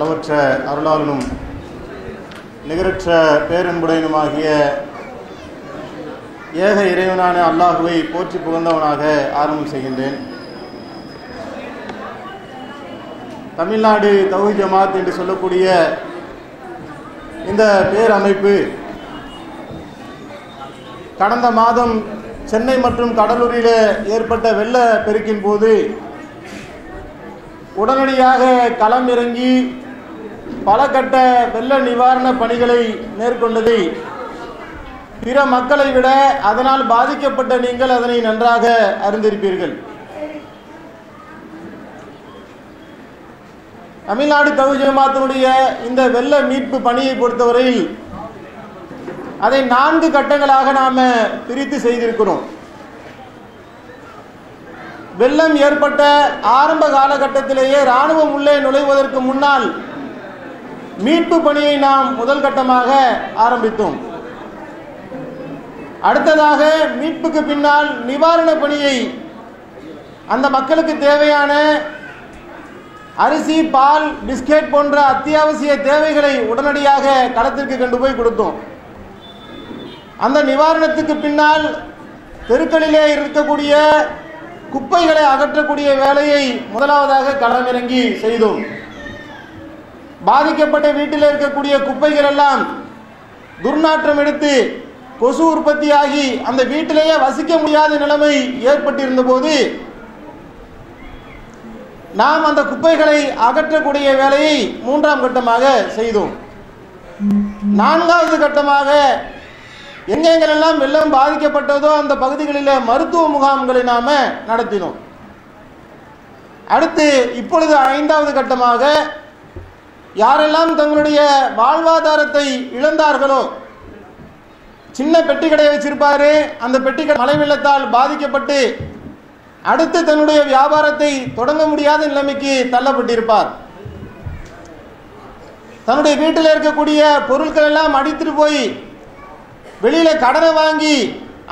அளவற்ற அருளாளனும் நிகரற்ற பேரன்புடையனுமாகிய ஏக இறைவனான அல்லாஹுவை போற்றி புகழ்ந்தவனாக ஆரம்பம் செய்கின்றேன். தமிழ்நாடு தௌஹி ஜமாத் என்று சொல்லக்கூடிய இந்த பேரமைப்பு கடந்த மாதம் சென்னை மற்றும் கடலூரில் ஏற்பட்ட வெள்ள பெருக்கின் போது உடனடியாக களம் இறங்கி பல கட்ட வெள்ள நிவாரண பணிகளை மேற்கொண்டதை. பிற மக்களை விட அதனால் பாதிக்கப்பட்ட நீங்கள் அதனை நன்றாக அறிந்திருப்பீர்கள். தமிழ்நாடு தவு ஜமாத்தினுடைய இந்த வெள்ள மீட்பு பணியை பொறுத்தவரையில் அதை நான்கு கட்டங்களாக நாம பிரித்து செய்திருக்கிறோம். வெள்ளம் ஏற்பட்ட ஆரம்ப காலகட்டத்திலேயே ராணுவம் உள்ளே நுழைவதற்கு முன்னால் மீட்பு பணியை நாம் முதல் கட்டமாக ஆரம்பித்தோம். அடுத்ததாக மீட்புக்கு பின்னால் நிவாரண பணியை அந்த மக்களுக்கு தேவையான அரிசி பால் பிஸ்கெட் போன்ற அத்தியாவசிய தேவைகளை உடனடியாக களத்திற்கு கொண்டு போய் கொடுத்தோம். அந்த நிவாரணத்துக்கு பின்னால் தெருக்களிலே இருக்கக்கூடிய குப்பைகளை அகற்றக்கூடிய வேலையை முதலாவதாக களமிறங்கி செய்தோம். பாதிக்கப்பட்ட வீட்டில் இருக்கக்கூடிய குப்பைகள் எல்லாம் துர்நாற்றம் எடுத்து கொசு உற்பத்தியாகி அந்த வீட்டிலேயே வசிக்க முடியாத நிலைமை ஏற்பட்டிருந்த போது நாம் அந்த குப்பைகளை அகற்றக்கூடிய வேலையை மூன்றாம் கட்டமாக செய்தோம். நான்காவது கட்டமாக எங்கெங்கெல்லாம் வெள்ளம் பாதிக்கப்பட்டதோ அந்த பகுதிகளில் மருத்துவ முகாம்களை நாம் நடத்தினோம். அடுத்து இப்பொழுது ஐந்தாவது கட்டமாக யாரெல்லாம் தங்களுடைய வாழ்வாதாரத்தை இழந்தார்களோ சின்ன பெட்டி கடையை வச்சிருப்பாரு அந்த பெட்டி கடை மழை வெள்ளத்தால் பாதிக்கப்பட்டு அடுத்து தன்னுடைய வியாபாரத்தை தொடங்க முடியாத நிலைமைக்கு தள்ளப்பட்டிருப்பார். தன்னுடைய வீட்டில் இருக்கக்கூடிய பொருட்கள் எல்லாம் அடித்துட்டு போய் வெளியில கடனை வாங்கி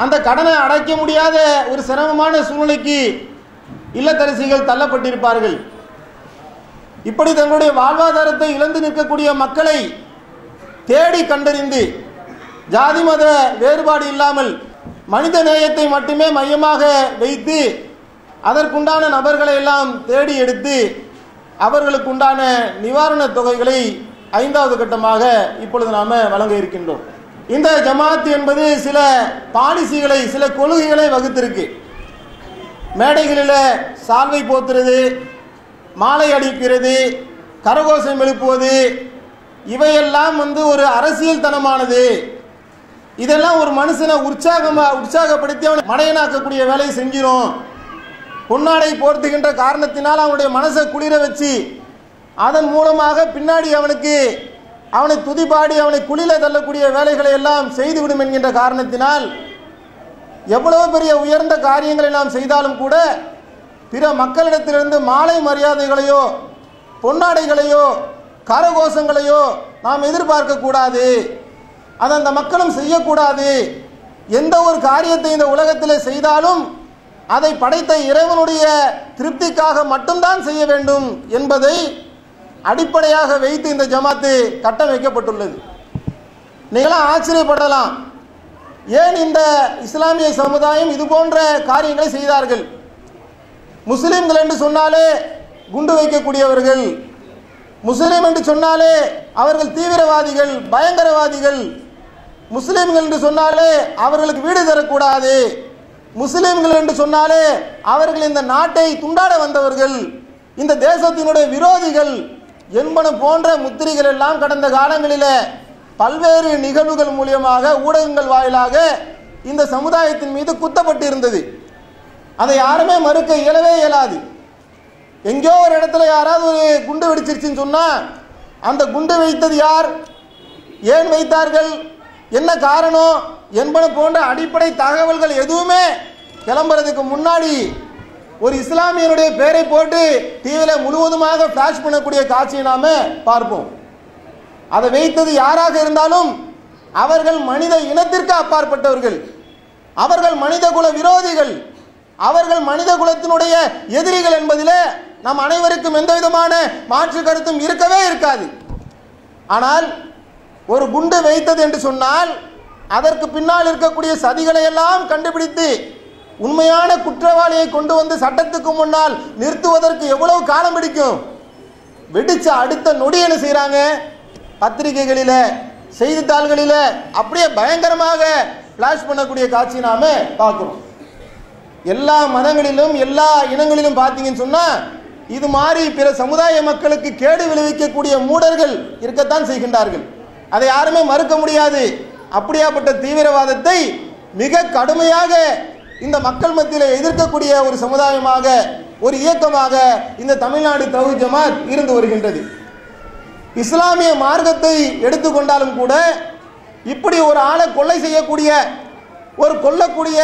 அந்த கடனை அடைக்க முடியாத ஒரு சிரமமான சூழ்நிலைக்கு இல்லத்தரசிகள் தள்ளப்பட்டிருப்பார்கள். இப்படி தங்களுடைய வாழ்வாதாரத்தை இழந்து நிற்கக்கூடிய மக்களை தேடி கண்டறிந்து ஜாதி மத வேறுபாடு இல்லாமல் மனித நேயத்தை மட்டுமே மையமாக வைத்து அதற்குண்டான நபர்களை எல்லாம் தேடி எடுத்து அவர்களுக்குண்டான நிவாரணத் தொகைகளை ஐந்தாவது கட்டமாக இப்பொழுது நாம் வழங்க இருக்கின்றோம். இந்த ஜமாத் என்பது சில பாலிசிகளை சில கொள்கைகளை வகுத்திருக்கு. மேடைகளில் சால்வை போத்துறது மாலை அடிக்கிறது கரகோஷம் எழுப்புவது இவையெல்லாம் வந்து ஒரு அரசியல் தனமானது இதெல்லாம் ஒரு மனுஷனை உற்சாகமாக உற்சாகப்படுத்தி அவனை மடையனாக்கக்கூடிய வேலையை செஞ்சிடும் பொன்னாடை போர்த்துகின்ற காரணத்தினால் அவனுடைய மனசை குளிர வச்சு அதன் மூலமாக பின்னாடி அவனுக்கு அவனை துதிப்பாடி அவனை குளிர தள்ளக்கூடிய வேலைகளை எல்லாம் செய்துவிடும் என்கின்ற காரணத்தினால் எவ்வளவு பெரிய உயர்ந்த காரியங்களை நாம் செய்தாலும் கூட பிற மக்களிடத்திலிருந்து மாலை மரியாதைகளையோ பொன்னாடைகளையோ கரகோஷங்களையோ நாம் எதிர்பார்க்கக்கூடாது அதை அந்த மக்களும் செய்யக்கூடாது. எந்த ஒரு காரியத்தை இந்த உலகத்தில் செய்தாலும் அதை படைத்த இறைவனுடைய திருப்திக்காக மட்டும்தான் செய்ய வேண்டும் என்பதை அடிப்படையாக வைத்து இந்த ஜமாத்து கட்டமைக்கப்பட்டுள்ளது. நீங்களாம் ஆச்சரியப்படலாம். ஏன் இந்த இஸ்லாமிய சமுதாயம் இது போன்ற காரியங்களை செய்தார்கள்? முஸ்லீம்கள் என்று சொன்னாலே குண்டு வைக்கக்கூடியவர்கள். முஸ்லீம் என்று சொன்னாலே அவர்கள் தீவிரவாதிகள் பயங்கரவாதிகள். முஸ்லீம்கள் என்று சொன்னாலே அவர்களுக்கு வீடு தரக்கூடாது. முஸ்லீம்கள் என்று சொன்னாலே அவர்கள் இந்த நாட்டை துண்டாட வந்தவர்கள். இந்த தேசத்தினுடைய விரோதிகள். என்பன போன்ற முத்திரைகள் எல்லாம் கடந்த காலங்களில் பல்வேறு நிகழ்வுகள் மூலியமாக ஊடகங்கள் வாயிலாக இந்த சமுதாயத்தின் மீது குத்தப்பட்டிருந்தது. அதை யாருமே மறுக்க இயலவே இயலாது. எங்கேயோ ஒரு இடத்துல யாராவது ஒரு குண்டு வெடிச்சிருச்சுன்னு சொன்னால் அந்த குண்டு வைத்தது யார்? ஏன் வைத்தார்கள்? என்ன காரணம்? என்பன போன்ற அடிப்படை தகவல்கள் எதுவுமே கிளம்புறதுக்கு முன்னாடி ஒரு இஸ்லாமியனுடைய பேரை போட்டு டிவியில் முழுவதுமாக ஃபிளாஷ் பண்ணக்கூடிய காட்சியை நாம் பார்ப்போம். அதை வைத்தது யாராக இருந்தாலும் அவர்கள் மனித இனத்திற்கு அப்பாற்பட்டவர்கள். அவர்கள் மனித குல விரோதிகள். அவர்கள் மனித குலத்தினுடைய எதிரிகள் என்பதிலே நம் அனைவருக்கும் எந்த விதமான மாற்று கருத்தும் இருக்கவே இருக்காது. ஆனால் ஒரு குண்டு வைத்தது என்று சொன்னால் அதற்கு பின்னால் இருக்கக்கூடிய சதிகளை எல்லாம் கண்டுபிடித்து உண்மையான குற்றவாளியை கொண்டு வந்து சட்டத்துக்கு முன்னால் நிறுத்துவதற்கு எவ்வளவு காலம் பிடிக்கும்? வெடிச்ச அடுத்த நொடி என்ன செய்கிறாங்க பத்திரிகைகளில் செய்தித்தாள்களில் அப்படியே பயங்கரமாக ஃப்ளாஷ் பண்ணக்கூடிய காட்சி நாம பார்க்குறோம். எல்லா மதங்களிலும் எல்லா இனங்களிலும் பார்த்தீங்கன்னு சொன்னால் இது மாதிரி பிற சமுதாய மக்களுக்கு கேடு விளைவிக்கக்கூடிய மூடர்கள் இருக்கத்தான் செய்கின்றார்கள். அதை யாருமே மறுக்க முடியாது. அப்படியாப்பட்ட தீவிரவாதத்தை மிக கடுமையாக இந்த மக்கள் மத்தியில் எதிர்க்கக்கூடிய ஒரு சமுதாயமாக ஒரு இயக்கமாக இந்த தமிழ்நாடு தௌஹி ஜமாத் இருந்து வருகின்றது. இஸ்லாமிய மார்க்கத்தை எடுத்துக்கொண்டாலும் கூட இப்படி ஒரு ஆளை கொலை செய்யக்கூடிய ஒரு கொல்லக்கூடிய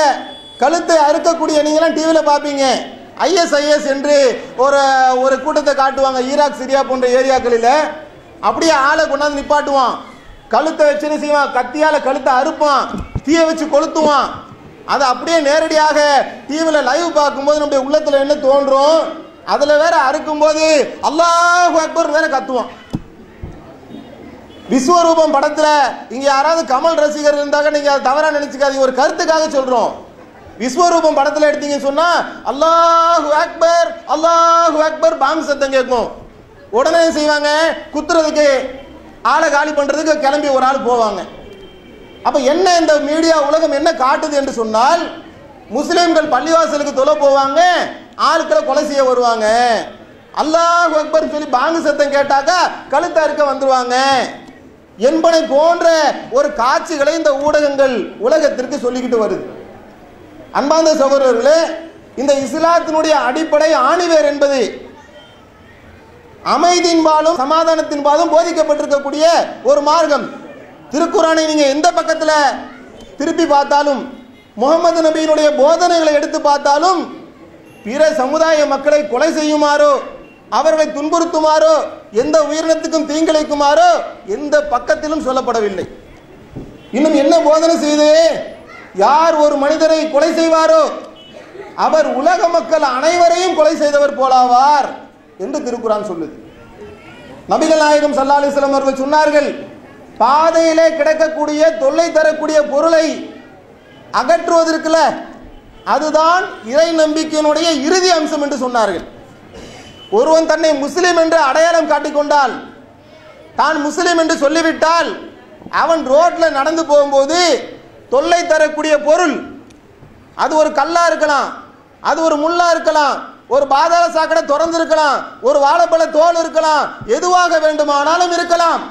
கழுத்தை அறுக்கக்கூடிய நீங்களாம் டிவியில் பார்ப்பீங்க. ஐஎஸ்ஐஎஸ் என்று ஒரு ஒரு கூட்டத்தை காட்டுவாங்க. ஈராக் சிரியா போன்ற ஏரியாக்களில். அப்படியே ஆளை கொண்டாந்து நிப்பாட்டுவான். கழுத்தை வச்சுன்னு செய்வான்? கத்தியால் கழுத்தை அறுப்பான். தீயை வச்சு கொளுத்துவான். அதை அப்படியே நேரடியாக டிவியில் லைவ் பார்க்கும்போது நம்முடைய உள்ளத்தில் என்ன தோன்றும்? அதில் வேற அறுக்கும்போது அல்லாஹ் அக்பர் வேற கத்துவான். விஸ்வரூபம் படத்தில் இங்கே யாராவது கமல் ரசிகர் இருந்தாக்க நீங்கள் அதை தவறாக நினச்சிக்காதீங்க. ஒரு கருத்துக்காக சொல்கிறோம் விஸ்வரூபம் படத்தில் எடுத்தீங்கன்னு சொன்னா அல்லாஹு அக்பர் அல்லாஹு அக்பர் பாங் சத்தம் கேட்கும். உடனே செய்வாங்க? குத்துறதுக்கு ஆளை காலி பண்றதுக்கு கிளம்பி ஒரு ஆள் போவாங்க. அப்ப என்ன இந்த மீடியா உலகம் என்ன காட்டுது என்று சொன்னால் முஸ்லிம்கள் பள்ளிவாசலுக்கு தொலை போவாங்க ஆட்களை கொலை செய்ய வருவாங்க. அல்லாஹ் அக்பர் சொல்லி பாங்கு சத்தம் கேட்டாக்கா கழுத்த இருக்க வந்துருவாங்க. என்பனை போன்ற ஒரு காட்சிகளை இந்த ஊடகங்கள் உலகத்திற்கு சொல்லிக்கிட்டு வருது. அன்பார்ந்த சகோதரர்களே இந்த இஸ்லாத்தினுடைய அடிப்படை ஆணிவேர் என்பது அமைதியின்பாலும் சமாதானத்தின்பாலும் போதிக்கப்பட்டிருக்கக்கூடிய ஒரு மார்க்கம். திருக்குறானை நீங்கள் எந்த பக்கத்தில் திருப்பி பார்த்தாலும் முகமது நபியினுடைய போதனைகளை எடுத்து பார்த்தாலும் பிற சமுதாய மக்களை கொலை செய்யுமாறோ அவர்களை துன்புறுத்துமாறோ எந்த உயிரினத்துக்கும் தீங்கிழைக்குமாறோ எந்த பக்கத்திலும் சொல்லப்படவில்லை. இன்னும் என்ன போதனை செய்து யார் ஒரு மனிதரை கொலை செய்வாரோ அவர் உலக மக்கள் அனைவரையும் கொலை செய்தவர் போலாவார் என்று திருக்குறான் சொல்லுது. நபிகள் நாயகம் சல்லா அலிஸ்லாம் அவர்கள் சொன்னார்கள் பாதையிலே கிடக்கக்கூடிய தொல்லை தரக்கூடிய பொருளை அகற்றுவதற்குல அதுதான் இறை நம்பிக்கையினுடைய இறுதி அம்சம் என்று சொன்னார்கள். ஒருவன் தன்னை முஸ்லிம் என்று அடையாளம் காட்டிக்கொண்டால் தான் முஸ்லிம் என்று சொல்லிவிட்டால் அவன் ரோட்ல நடந்து போகும்போது தொல்லை தரக்கூடிய பொருள். அது ஒரு கல்லா இருக்கலாம். அது ஒரு முள்ளா இருக்கலாம். ஒரு பாதாள சாக்கடை திறந்து இருக்கலாம் ஒரு வாழைப்பழ தோல் இருக்கலாம். எதுவாக வேண்டுமானாலும் இருக்கலாம்.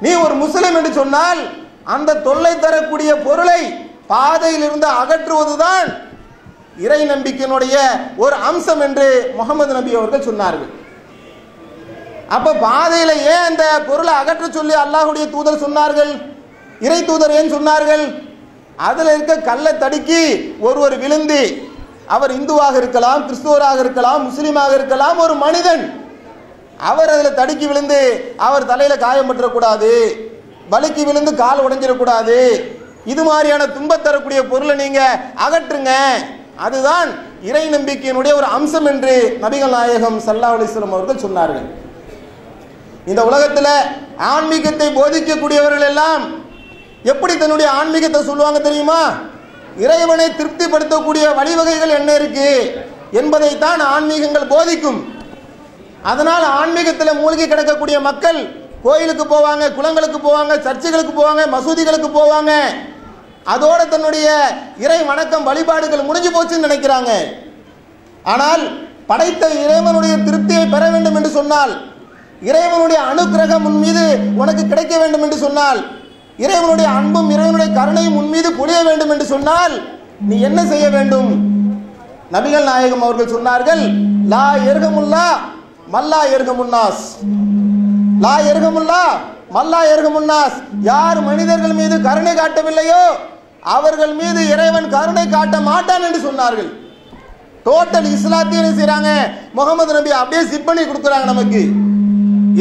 நீ ஒரு முஸ்லிம் என்று சொன்னால் அந்த தொல்லை தரக்கூடிய பொருளை பாதையில் இருந்து அகற்றுவதுதான் இறை நம்பிக்கையினுடைய ஒரு அம்சம் என்று முகமது நபி அவர்கள் சொன்னார்கள். அப்ப பாதையில ஏன் அந்த பொருளை அகற்ற சொல்லி அல்லாஹுடைய தூதர் சொன்னார்கள்? இறை தூதர் ஏன் சொன்னார்கள்? அதில் இருக்க கல்லை தடுக்கி ஒருவர் விழுந்து அவர் இந்துவாக இருக்கலாம் கிறிஸ்துவராக இருக்கலாம் முஸ்லீமாக இருக்கலாம் ஒரு மனிதன் அவர் அதில் தடுக்கி விழுந்து அவர் தலையில் காயம் பற்றக்கூடாது வலிக்கு விழுந்து கால் உடைஞ்சிடக்கூடாது. இது மாதிரியான துன்பம் தரக்கூடிய பொருளை நீங்க அகற்றுங்க. அதுதான் இறை நம்பிக்கையினுடைய ஒரு அம்சம் என்று நபிகள் நாயகம் சல்லா அலிஸ்லம் அவர்கள் சொன்னார்கள். இந்த உலகத்தில் ஆன்மீகத்தை போதிக்கக்கூடியவர்கள் எல்லாம் எப்படி தன்னுடைய ஆன்மீகத்தை சொல்லுவாங்க தெரியுமா? இறைவனை திருப்திப்படுத்தக்கூடிய வழிவகைகள் என்ன இருக்கு? என்பதைத்தான் ஆன்மீகங்கள் போதிக்கும். அதனால் ஆன்மீகத்தில் மூழ்கி கிடக்கக்கூடிய மக்கள் கோயிலுக்கு போவாங்க குளங்களுக்கு போவாங்க சர்ச்சுகளுக்கு போவாங்க மசூதிகளுக்கு போவாங்க. அதோட தன்னுடைய இறை வணக்கம் வழிபாடுகள் முடிஞ்சு போச்சுன்னு நினைக்கிறாங்க. ஆனால் படைத்த இறைவனுடைய திருப்தியை பெற வேண்டும் என்று சொன்னால் இறைவனுடைய அனுக்கிரகம் உன் மீது உனக்கு கிடைக்க வேண்டும் என்று சொன்னால் இறைவனுடைய அன்பும் இறைவனுடைய கருணையும் உன் மீது பொழிய வேண்டும் என்று சொன்னால் நீ என்ன செய்ய வேண்டும்? நபிகள் நாயகம் அவர்கள் சொன்னார்கள் லா எருகமுல்லா மல்லா எருகமுன்னாஸ். லா எருகமுல்லா மல்லா எருகமுன்னாஸ். யார் மனிதர்கள் மீது கருணை காட்டவில்லையோ அவர்கள் மீது இறைவன் கருணை காட்ட மாட்டான் என்று சொன்னார்கள். டோட்டல் இஸ்லாத்தையும் செய்கிறாங்க முகமது நபி அப்படியே சிப் பண்ணி கொடுக்குறாங்க நமக்கு.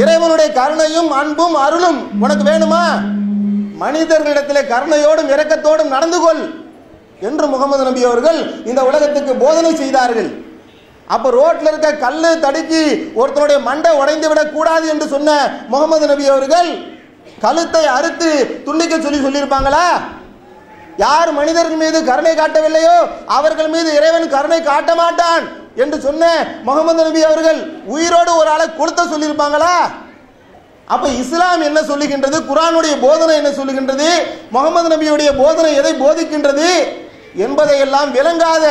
இறைவனுடைய கருணையும் அன்பும் அருளும் உனக்கு வேணுமா? மனிதர்களிடத்திலே கருணையோடும் இரக்கத்தோடும் நடந்து கொள் என்று முகமது நபி அவர்கள் இந்த உலகத்துக்கு போதனை செய்தார்கள். அப்ப ரோட்ல இருக்க கல்லு தடுக்கி ஒருத்தனுடைய மண்டை உடைந்து விடக்கூடாது என்று சொன்ன முகமது நபி அவர்கள் கழுத்தை அறுத்து துண்டிக்க சொல்லி சொல்லியிருப்பாங்களா? யார் மனிதர்கள் மீது கருணை காட்டவில்லையோ அவர்கள் மீது இறைவன் கருணை காட்ட மாட்டான் என்று சொன்ன முகமது நபி அவர்கள் உயிரோடு ஒரு ஆளை கொடுத்த சொல்லியிருப்பாங்களா? அப்ப இஸ்லாம் என்ன சொல்லுகின்றது? குரானுடைய போதனை என்ன சொல்லுகின்றது? முகமது நபியுடைய போதனை எதை போதிக்கின்றது? என்பதையெல்லாம் விளங்காத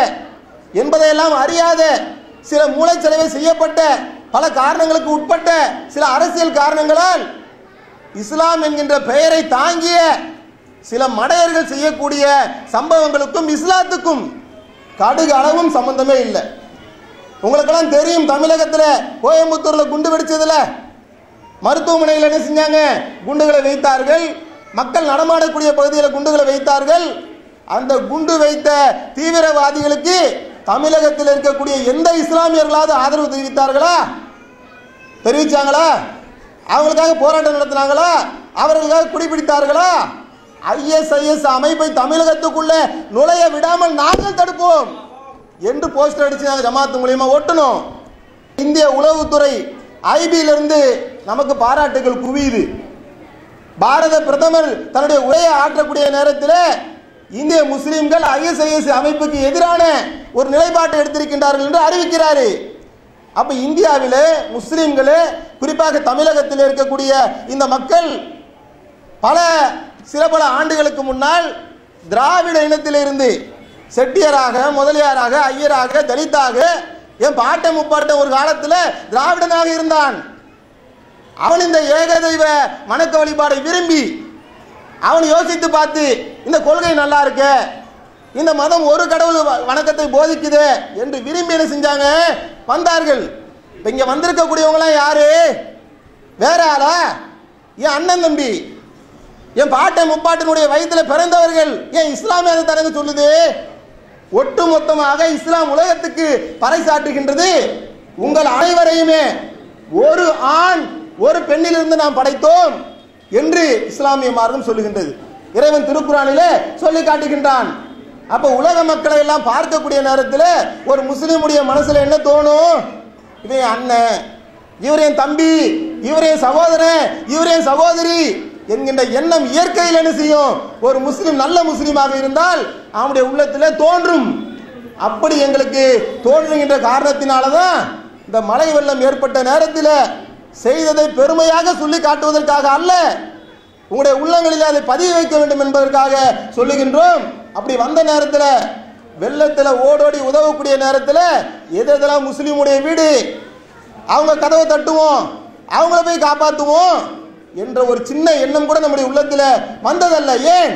என்பதையெல்லாம் அறியாத சில மூளைச்சலவை செய்யப்பட்ட பல காரணங்களுக்கு உட்பட்ட சில அரசியல் காரணங்களால் இஸ்லாம் என்கின்ற பெயரை தாங்கிய சில மடையர்கள் செய்யக்கூடிய சம்பவங்களுக்கும் இஸ்லாத்துக்கும் கடுகு அளவும் சம்பந்தமே இல்லை. உங்களுக்கெல்லாம் தெரியும் தமிழகத்தில் கோயம்புத்தூரில் குண்டு வெடிச்சதுல. மருத்துவமனையில் என்ன செஞ்சாங்க? குண்டுகளை வைத்தார்கள். மக்கள் நடமாடக்கூடிய பகுதியில் குண்டுகளை வைத்தார்கள். அந்த குண்டு வைத்த தீவிரவாதிகளுக்கு தமிழகத்தில் இருக்கக்கூடிய எந்த இஸ்லாமியர்களாவது ஆதரவு தெரிவித்தார்களா? தெரிவித்தாங்களா அவங்களுக்காக போராட்டம் நடத்தினாங்களா? அவர்களுக்காக குடிபிடித்தார்களா? ஐஎஸ்ஐஎஸ் அமைப்பை தமிழகத்துக்குள்ள நுழைய விடாமல் நாங்கள் தடுப்போம். என்று போஸ்டர் அடிச்சு நாங்கள் ஜமாத்து மூலியமா ஒட்டணும் இந்திய உளவுத்துறை ஐபியிலிருந்து நமக்கு பாராட்டுகள் குவியுது. பாரத பிரதமர் தன்னுடைய உரையை ஆற்றக்கூடிய நேரத்தில் இந்திய முஸ்லீம்கள் ஐஎஸ்ஐஎஸ் அமைப்புக்கு எதிரான ஒரு நிலைப்பாட்டை எடுத்திருக்கின்றார்கள் என்று அறிவிக்கிறாரு. அப்ப இந்தியாவில் முஸ்லிம்களே குறிப்பாக தமிழகத்தில் இருக்கக்கூடிய இந்த மக்கள் பல சில பல ஆண்டுகளுக்கு முன்னால் திராவிட இனத்திலிருந்து செட்டியராக முதலியாராக ஐயராக தலித்தாக என் பாட்டை முப்பாட்ட ஒரு காலத்தில் திராவிடனாக இருந்தான். அவன் இந்த ஏகதெய்வ வணக்க வழிபாடை விரும்பி அவன் யோசித்து பார்த்து இந்த கொள்கை நல்லா இருக்கு இந்த மதம் ஒரு கடவுள் வ- வணக்கத்தை போதிக்குது என்று விரும்பி என்ன செஞ்சாங்க? வந்தார்கள். இப்போ இங்கே வந்திருக்கக்கூடியவங்களாம் யாரு? வேற ஆளா? என் அண்ணன் தம்பி. என் பாட்டை முப்பாட்டினுடைய வயிற்றில் பிறந்தவர்கள். ஏன் இஸ்லாமிய அதை தரங்க சொல்லுது? ஒட்டு மொத்தமாக இஸ்லாம் உலகத்துக்கு பறைசாட்டுகின்றது உங்கள் அனைவரையுமே ஒரு ஆண் ஒரு பெண்ணிலிருந்து நாம் படைத்தோம் என்று இஸ்லாமிய மார்க்கம் சொல்லுகின்றது. இறைவன் திருக்குறானிலே சொல்லி காட்டுகின்றான். அப்ப உலக மக்களை எல்லாம் பார்க்கக்கூடிய நேரத்தில் ஒரு முஸ்லீமுடைய மனசுல என்ன தோணும்? இவன் என் அண்ணன் இவர் என் தம்பி இவர் என் சகோதரன் இவர் என் சகோதரி என்கின்ற எண்ணம் இயற்கையில் என்ன செய்யும்? ஒரு முஸ்லீம் நல்ல முஸ்லீமாக இருந்தால் அவனுடைய உள்ளத்தில் தோன்றும். அப்படி எங்களுக்கு தோன்றுகின்ற காரணத்தினால தான் இந்த மழை வெள்ளம் ஏற்பட்ட நேரத்தில் செய்ததை பெருமையாக சொல்லி காட்டுவதற்காக அல்ல. உங்களுடைய உள்ளங்களில் அதை பதிய வைக்க வேண்டும் என்பதற்காக சொல்லுகின்றோம். அப்படி வந்த நேரத்தில் வெள்ளத்தில் ஓடோடி உதவக்கூடிய நேரத்தில் எது எதெல்லாம் முஸ்லீமுடைய வீடு? அவங்க கதவை தட்டுவோம். அவங்கள போய் காப்பாற்றுவோம் என்ற ஒரு சின்ன எண்ணம் கூட நம்முடைய உள்ளத்தில் வந்ததல்ல. ஏன்?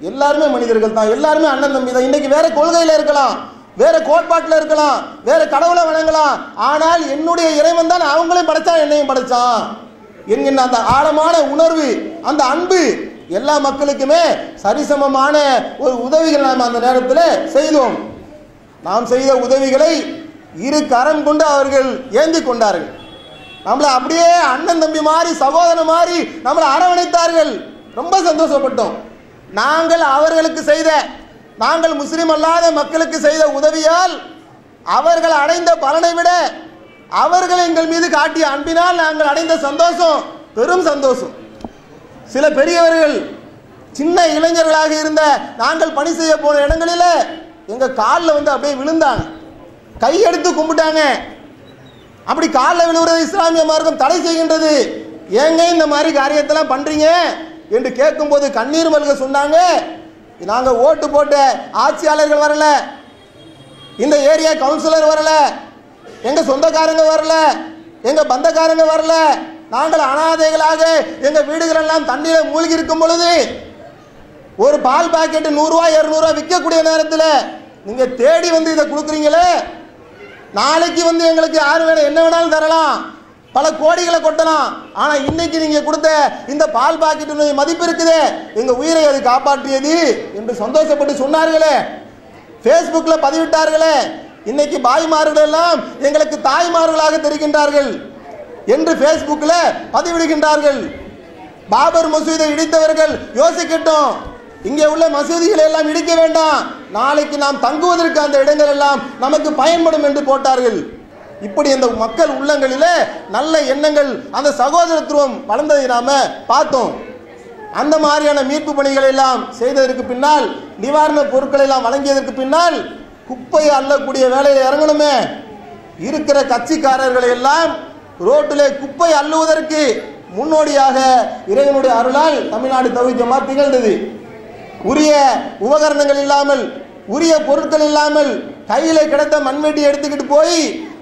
எல்லாருமே மனிதர்கள் தான். எல்லாருமே அண்ணன் தம்பி தான். இன்னைக்கு வேற கொள்கையில் இருக்கலாம். வேற கோட்பாட்டில் இருக்கலாம். வேற கடவுளை வணங்கலாம். ஆனால் என்னுடைய இறைவன் தான் அவங்களையும் படைச்சான் என்னையும் படைச்சான். என்கின்ற அந்த ஆழமான உணர்வு அந்த அன்பு எல்லா மக்களுக்குமே சரிசமமான ஒரு உதவிகள் நாம் அந்த நேரத்தில் செய்தோம். நாம் செய்த உதவிகளை இரு கரம் கொண்டு அவர்கள் ஏந்தி கொண்டார்கள். நம்மளை அப்படியே அண்ணன் தம்பி மாதிரி சகோதரன் மாதிரி நம்மளை அரவணைத்தார்கள். ரொம்ப சந்தோஷப்பட்டோம். நாங்கள் அவர்களுக்கு செய்த நாங்கள் முஸ்லீம் அல்லாத மக்களுக்கு செய்த உதவியால் அவர்கள் அடைந்த பலனை விட அவர்கள் எங்கள் மீது காட்டிய அன்பினால் நாங்கள் அடைந்த சந்தோஷம் பெரும் சந்தோஷம். சில பெரியவர்கள் சின்ன இளைஞர்களாக இருந்த நாங்கள் பணி செய்ய போன இடங்களில் எங்கள் காலில் வந்து அப்படியே விழுந்தாங்க. கையெடுத்து கும்பிட்டாங்க. அப்படி காலில் விழுவுறது இஸ்லாமிய மார்க்கம் தடை செய்கின்றது. ஏங்க இந்த மாதிரி காரியத்தெல்லாம் பண்றீங்க? என்று கேட்கும்போது கண்ணீர் மல்க சொன்னாங்க. நாங்க ஓட்டு போட்ட ஆட்சியாளர்கள் வரல. இந்த ஏரியா கவுன்சிலர் வரல. எங்க சொந்தக்காரங்க வரல. எங்க பந்தக்காரங்க வரல. நாங்கள் அனாதைகளாக எங்க வீடுகள் எல்லாம் மூழ்கி இருக்கும் பொழுது ஒரு பால் பாக்கெட் நூறுரூவா இரநூறுவா விற்கக்கூடிய நேரத்தில் நீங்க தேடி வந்து இதை கொடுக்குறீங்களே? நாளைக்கு வந்து எங்களுக்கு யார் வேணும்? என்ன வேணாலும் தரலாம். பல கோடிகளை கொட்டலாம். ஆனா இன்னைக்கு நீங்க கொடுத்த இந்த பால் பாக்கெட்டினுடைய மதிப்பு இருக்குதே. எங்க உயிரை அது காப்பாற்றியது என்று சந்தோஷப்பட்டு சொன்னார்களே. ஃபேஸ்புக்கில் பதிவிட்டார்களே. இன்னைக்கு பாய்மார்கள் எல்லாம் எங்களுக்கு தாய்மார்களாக தெரிகின்றார்கள் என்று ஃபேஸ்புக்கில் பதிவிடுகின்றார்கள். பாபர் மசூதை இடித்தவர்கள் யோசிக்கட்டும். இங்கே உள்ள மசூதிகளை எல்லாம் இடிக்க வேண்டாம். நாளைக்கு நாம் தங்குவதற்கு அந்த இடங்கள் எல்லாம் நமக்கு பயன்படும் என்று போட்டார்கள். இப்படி அந்த மக்கள் உள்ளங்களிலே நல்ல எண்ணங்கள் அந்த சகோதரத்துவம் வளர்ந்ததை நாம பார்த்தோம். அந்த மாதிரியான மீட்பு பணிகளை எல்லாம் செய்ததற்கு பின்னால் நிவாரணப் பொருட்களை எல்லாம் வழங்கியதற்கு பின்னால் குப்பை அள்ளக்கூடிய வேலையில் இறங்கணுமே. இருக்கிற கட்சிக்காரர்களை எல்லாம் ரோட்டிலே குப்பை அள்ளுவதற்கு முன்னோடியாக இறைவனுடைய அருளால் தமிழ்நாடு தவிர்க்க திகழ்ந்தது உரிய உபகரணங்கள் இல்லாமல் உரிய பொருட்கள் இல்லாமல் கையில் கிடைத்த மண்வெட்டி எடுத்துக்கிட்டு போய்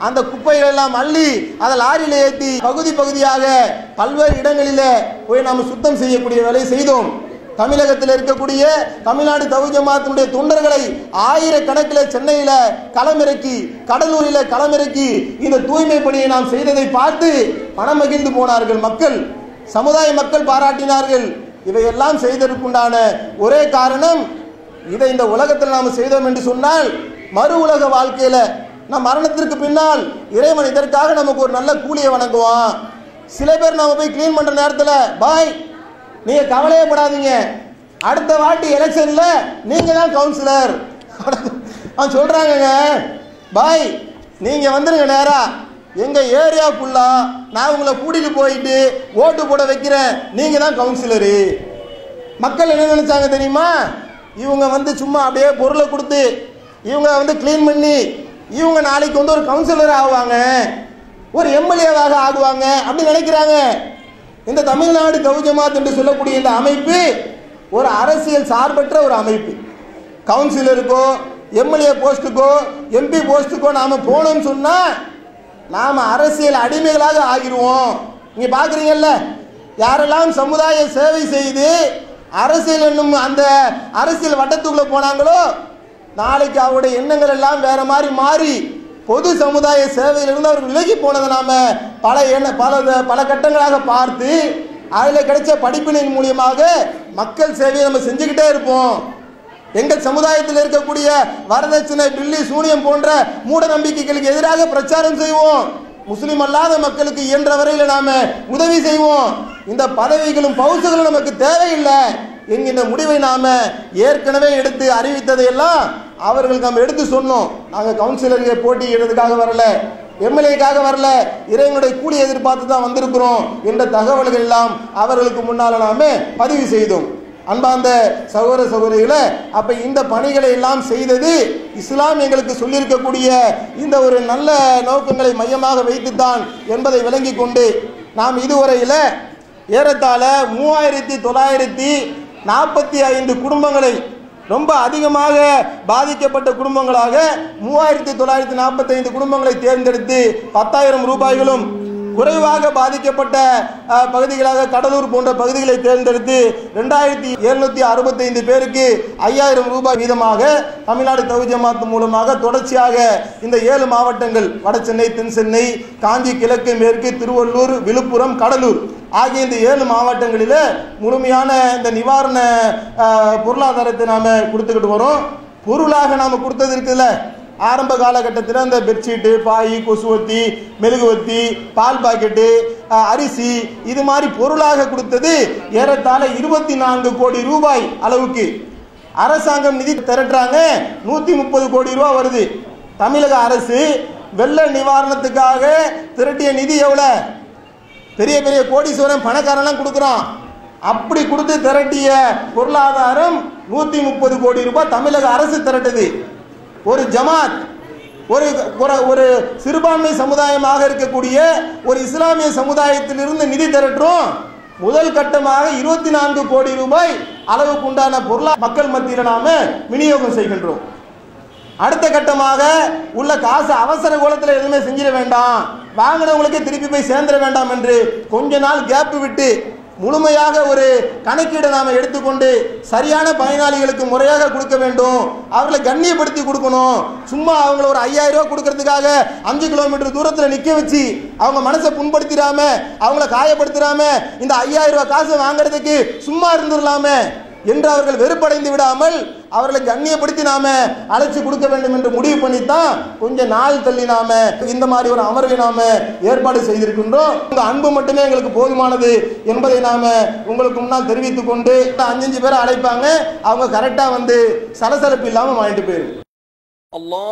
அந்த குப்பைகள் எல்லாம் அள்ளி அதை லாரியில் ஏற்றி பகுதி பகுதியாக பல்வேறு இடங்களிலே போய் நாம் சுத்தம் செய்யக்கூடிய வேலையை செய்தோம். தமிழகத்தில் இருக்கக்கூடிய தமிழ்நாடு தவி ஜமாத்தினுடைய தொண்டர்களை ஆயிரக்கணக்கில் சென்னையில் களமிறக்கி கடலூரில் களமிறக்கி இந்த தூய்மை பணியை நாம் செய்ததை பார்த்து மனமகிழ்ந்து போனார்கள் மக்கள். சமுதாய மக்கள் பாராட்டினார்கள். இவையெல்லாம் செய்ததற்குண்டான ஒரே காரணம் இதை இந்த உலகத்தில் நாம் செய்தோம் என்று சொன்னால் மறு உலக வாழ்க்கையில் நம் மரணத்திற்கு பின்னால் இறைவன் இதற்காக நமக்கு ஒரு நல்ல கூலியை வணங்குவான். சில பேர் நம்ம போய் க்ளீன் பண்ணுற நேரத்தில் பாய் நீங்கள் கவலையே படாதீங்க. அடுத்த வாட்டி எலெக்ஷனில் நீங்கள் தான் கவுன்சிலர் அவன் சொல்கிறாங்கங்க பாய் நீங்கள் வந்துடுங்க நேராக எங்கள் ஏரியா நான் உங்களை கூட்டிகிட்டு போயிட்டு ஓட்டு போட வைக்கிறேன். நீங்கள் தான் கவுன்சிலரு. மக்கள் என்ன நினச்சாங்க தெரியுமா? இவங்க வந்து சும்மா அப்படியே பொருளை கொடுத்து இவங்க வந்து க்ளீன் பண்ணி இவங்க நாளைக்கு வந்து ஒரு கவுன்சிலர் ஆகுவாங்க ஒரு எம்எல்ஏவாக ஆகுவாங்க அப்படின்னு நினைக்கிறாங்க. இந்த தமிழ்நாடு கவுஜமாத் என்று சொல்லக்கூடிய இந்த அமைப்பு ஒரு அரசியல் சார்பற்ற ஒரு அமைப்பு. கவுன்சிலருக்கோ எம்எல்ஏ போஸ்ட்டுக்கோ எம்பி போஸ்ட்டுக்கோ நாம் போனோம்னு சொன்னால் நாம் அரசியல் அடிமைகளாக ஆகிருவோம் நீங்கள் பார்க்குறீங்கல்ல யாரெல்லாம் சமுதாய சேவை செய்து அரசியல் என்னும் அந்த அரசியல் வட்டத்துக்குள்ளே போனாங்களோ நாளைக்கு அவருடைய எண்ணங்கள் எல்லாம் வேற மாதிரி மாறி பொது சமுதாய சேவையிலிருந்து அவர் விலகி போனதை நாம பல எண்ண பல பல கட்டங்களாக பார்த்து அதில் கிடைச்ச படிப்பினின் மூலியமாக மக்கள் சேவையை நம்ம செஞ்சுக்கிட்டே இருப்போம். எங்கள் சமுதாயத்தில் இருக்கக்கூடிய வரதட்சணை பில்லி சூனியம் போன்ற மூட நம்பிக்கைகளுக்கு எதிராக பிரச்சாரம் செய்வோம். முஸ்லீம் அல்லாத மக்களுக்கு இயன்ற வரையில் நாம உதவி செய்வோம். இந்த பதவிகளும் பவுசுகளும் நமக்கு தேவையில்லை. என்கின்ற முடிவை நாம ஏற்கனவே எடுத்து அறிவித்ததையெல்லாம் அவர்களுக்கு நம்ம எடுத்து சொன்னோம். நாங்கள் கவுன்சிலருக்கு போட்டியிடுறதுக்காக வரல எம்எல்ஏக்காக வரல இறைவனுடைய கூலி எதிர்பார்த்து தான் வந்திருக்கிறோம் என்ற தகவல்கள் எல்லாம் அவர்களுக்கு முன்னால் நாம பதிவு செய்தோம். அன்பார்ந்த சகோதர சகோதரிகளை அப்போ இந்த பணிகளை எல்லாம் செய்தது இஸ்லாம் எங்களுக்கு சொல்லியிருக்கக்கூடிய இந்த ஒரு நல்ல நோக்கங்களை மையமாக வைத்துத்தான் என்பதை விளங்கி கொண்டு நாம் இதுவரையில் ஏறத்தாழ மூவாயிரத்தி தொள்ளாயிரத்தி நாற்பத்தி ஐந்து குடும்பங்களை ரொம்ப அதிகமாக பாதிக்கப்பட்ட குடும்பங்களாக மூவாயிரத்தி தொள்ளாயிரத்தி நாற்பத்தைந்து குடும்பங்களை தேர்ந்தெடுத்து பத்தாயிரம் ரூபாய்களும் குறைவாக பாதிக்கப்பட்ட பகுதிகளாக கடலூர் போன்ற பகுதிகளை தேர்ந்தெடுத்து ரெண்டாயிரத்தி எழுநூத்தி அறுபத்தைந்து பேருக்கு ஐயாயிரம் ரூபாய் வீதமாக தமிழ்நாடு தவி ஜமாத் மூலமாக தொடர்ச்சியாக இந்த ஏழு மாவட்டங்கள் வடசென்னை தென் சென்னை காஞ்சி கிழக்கு மேற்கு திருவள்ளூர் விழுப்புரம் கடலூர் ஆகிய இந்த ஏழு மாவட்டங்களில் முழுமையான இந்த நிவாரண பொருளாதாரத்தை நாம் கொடுத்துக்கிட்டு வரோம். பொருளாக நாம் கொடுத்தது இருக்குல்ல? ஆரம்ப காலகட்டத்தில் அந்த பெட்ஷீட்டு பாய் கொசுவத்தி மெழுகுவத்தி பால் பாக்கெட்டு அரிசி இது மாதிரி பொருளாக கொடுத்தது ஏறத்தாழ இருபத்தி நான்கு கோடி ரூபாய் அளவுக்கு. அரசாங்கம் நிதி திரட்டுறாங்க நூற்றி முப்பது கோடி ரூபா வருது. தமிழக அரசு வெள்ள நிவாரணத்துக்காக திரட்டிய நிதி எவ்வளோ பெரிய பெரிய கோடீஸ்வரன் பணக்காரெல்லாம் கொடுக்குறான். அப்படி கொடுத்து திரட்டிய பொருளாதாரம் நூற்றி முப்பது கோடி ரூபாய் தமிழக அரசு திரட்டுது. ஒரு ஜமாத் ஒரு ஒரு- சிறுபான்மை சமுதாயமாக இருக்கக்கூடிய ஒரு இஸ்லாமிய சமுதாயத்திலிருந்து நிதி திரட்டுறோம். முதல் கட்டமாக இருபத்தி நான்கு கோடி ரூபாய் அளவுக்கு உண்டான பொருளா மக்கள் மத்தியில் நாம விநியோகம் செய்கின்றோம். அடுத்த கட்டமாக உள்ள காசு அவசர கோலத்தில் எதுவுமே செஞ்சிட வேண்டாம். வாங்கினவங்களுக்கே திருப்பி போய் சேர்ந்துட வேண்டாம் என்று கொஞ்ச நாள் கேப் விட்டு முழுமையாக ஒரு கணக்கீடை நாம் எடுத்துக்கொண்டு சரியான பயனாளிகளுக்கு முறையாக கொடுக்க வேண்டும். அவர்களை கண்ணியப்படுத்தி கொடுக்கணும். சும்மா அவங்கள ஒரு ஐயாயிரம் ரூபா கொடுக்கறதுக்காக அஞ்சு கிலோமீட்டர் தூரத்தில் நிற்க வச்சு அவங்க மனசை புண்படுத்திடாம அவங்கள காயப்படுத்திடாம இந்த ஐயாயிரம் ரூபா காசை வாங்குறதுக்கு சும்மா இருந்துடலாமே என்று அவர்கள் வெறுப்படைந்து விடாமல் அவர்களை கண்ணியப்படுத்தி நாம அழைச்சி கொடுக்க வேண்டும் என்று முடிவு பண்ணித்தான் கொஞ்சம் நாள் தள்ளி நாம இந்த மாதிரி ஒரு அமர்வை நாம ஏற்பாடு செய்திருக்கின்றோம். உங்க அன்பு மட்டுமே எங்களுக்கு போதுமானது என்பதை நாம உங்களுக்கு முன்னால் தெரிவித்துக் கொண்டு அஞ்சஞ்சு பேரை அழைப்பாங்க. அவங்க கரெக்டா வந்து சலசலப்பு இல்லாம வாங்கிட்டு போயிரு. அல்லா